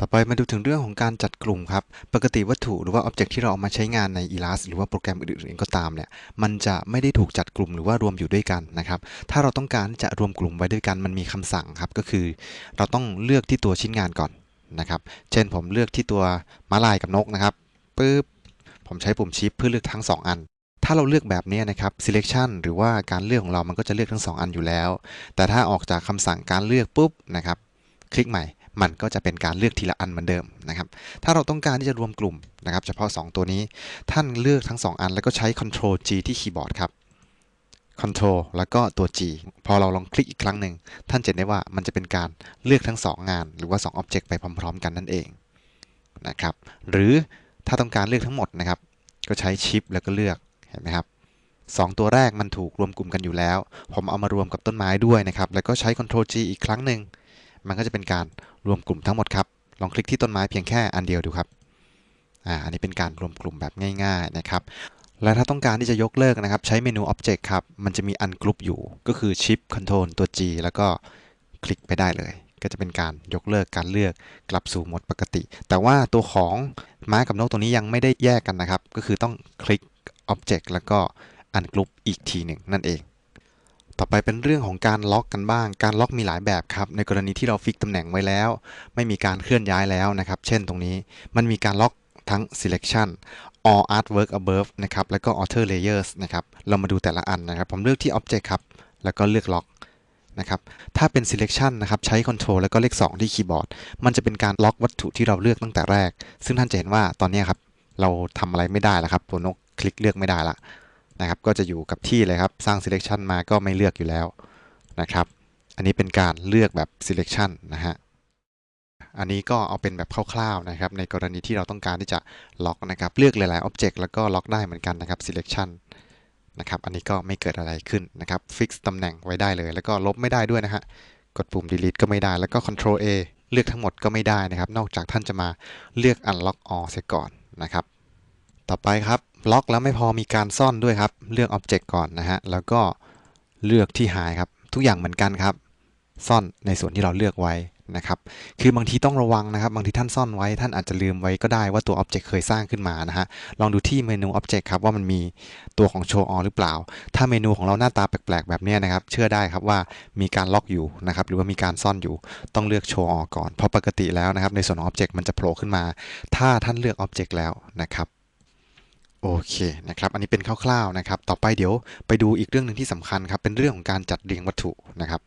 ต่อไปมาดูถึงเรื่องของการจัดกลุ่มครับ ปกติวัตถุหรือว่า Object ที่เราเอามาใช้งานใน Elas หรือว่าโปรแกรมอื่นๆก็ตามเนี่ย มันจะไม่ได้ถูกจัดกลุ่มหรือว่ารวมอยู่ด้วยกันนะครับ ถ้าเราต้องการที่จะรวมกลุ่มไว้ด้วยกัน มันมีคำสั่งครับ ก็คือ เราต้องเลือกที่ตัวชิ้นงานก่อนนะครับ เช่นผมเลือกที่ตัวม้าลายกับนกนะครับปึ๊บ ผมใช้ปุ่มชิปเพื่อเลือกทั้ง 2 อัน ถ้าเราเลือกแบบนี้นะครับ selection หรือว่าการเลือกของเรามันก็จะเลือกทั้ง 2 อันอยู่แล้ว แต่ถ้าออกจากคำสั่งการเลือกปุ๊บนะครับ คลิกใหม่ มันก็จะเป็นการเลือกทีละอันเหมือนเดิมนะครับถ้าเราต้องการที่จะรวมกลุ่มนะครับเฉพาะ 2 ตัวนี้ท่านเลือกทั้ง 2 อัน แล้วก็ใช้ Ctrl G ที่คีย์บอร์ดครับ Ctrl แล้วก็ตัว G พอเราลองคลิกอีกครั้งหนึ่งท่านจะเห็นได้ว่ามันจะเป็นการเลือกทั้ง 2 งาน หรือว่า2 Object ไปพร้อม ๆ กันนั่นเองนะครับหรือถ้าต้องการเลือกทั้งหมดนะครับก็ใช้ Shift แล้วก็เลือกเห็นไหมครับสองตัวแรกมันถูกรวมกลุ่มกันอยู่แล้ว ผมเอามารวมกับต้นไม้ด้วยนะครับ แล้วก็ใช้ Ctrl G อีกครั้งหนึ่ง มันก็จะเป็นการรวมกลุ่มทั้งหมดครับ ลองคลิกที่ต้นไม้เพียงแค่อันเดียวดูครับอ่าอันนี้เป็นการรวมกลุ่มแบบง่าย ๆนะครับ และถ้าต้องการที่จะยกเลิกนะครับ ใช้เมนู Object ครับ มันจะมี Ungroup อยู่ ก็คือ Shift Control ตัว G แล้วก็คลิกไปได้เลย ก็จะเป็นการยกเลิกการเลือกกลับสู่โหมดปกติ แต่ว่าตัวของม้ากับนกตัวนี้ยังไม่ได้แยกกันนะครับ ก็คือต้องคลิก Object แล้วก็ Ungroup อีกทีหนึ่งนั่นเอง ต่อไปเป็นเรื่องของการล็อกกันบ้าง การล็อกมีหลายแบบครับ ในกรณีที่เราฟิกตำแหน่งไว้แล้ว ไม่มีการเคลื่อนย้ายแล้วนะครับ เช่นตรงนี้ มันมีการล็อกทั้ง selection all artwork above นะครับ แล้วก็ author layers นะครับ เรามาดูแต่ละอันนะครับ ผมเลือกที่ object ครับ แล้วก็เลือกล็อกนะครับ ถ้าเป็น selection นะครับ ใช้ control แล้วก็เลข 2 ที่คีย์บอร์ด มันจะเป็นการล็อกวัตถุที่เราเลือกตั้งแต่แรก ซึ่งท่านจะเห็นว่าตอนนี้ครับ เราทำอะไรไม่ได้แล้วครับตัวนกคลิกเลือกไม่ได้ละ นะครับก็จะอยู่กับที่เลยครับ สร้าง selection มาก็ไม่เลือกอยู่แล้วนะครับ อันนี้เป็นการเลือกแบบ selection นะฮะอันนี้ก็เอาเป็นแบบคร่าวๆนะครับ ในกรณีที่เราต้องการที่จะล็อกนะครับ เลือกหลายๆ object แล้วก็ล็อกได้เหมือนกันนะครับ selection นะครับ อันนี้ก็ไม่เกิดอะไรขึ้นนะครับ fix ตำแหน่งไว้ได้เลย แล้วก็ลบไม่ได้ด้วยนะฮะ กดปุ่ม delete ก็ไม่ได้ แล้วก็ control A เลือกทั้งหมดก็ไม่ได้นะครับ นอกจากท่านจะมาเลือก unlock all เสียก่อนนะครับ ต่อไปครับ ล็อกแล้วไม่พอมีการซ่อนด้วยครับ เลือก Object ก่อนนะฮะ แล้วก็เลือกที่ Hide ครับ ทุกอย่างเหมือนกันครับ ซ่อนในส่วนที่เราเลือกไว้นะครับ คือบางทีต้องระวังนะครับ บางทีท่านซ่อนไว้ ท่านอาจจะลืมไว้ก็ได้ว่าตัว Object เคยสร้างขึ้นมานะฮะ ลองดูที่เมนู Object ครับว่ามันมีตัวของ Show All หรือเปล่า ถ้าเมนูของเราหน้าตาแปลกๆ แบบนี้นะครับ เชื่อได้ครับว่ามีการล็อกอยู่นะครับ หรือว่ามีการซ่อนอยู่ ต้องเลือก Show All ก่อน เพราะปกติแล้วนะครับ ในส่วนของ Object มันจะโผล่ขึ้นมา ถ้าท่านเลือก Object แล้วนะครับ โอเคนะครับ อันนี้เป็นคร่าวๆนะครับ ต่อไปเดี๋ยวไปดูอีกเรื่องหนึ่งที่สำคัญครับ เป็นเรื่องของการจัดเรียงวัตถุนะครับ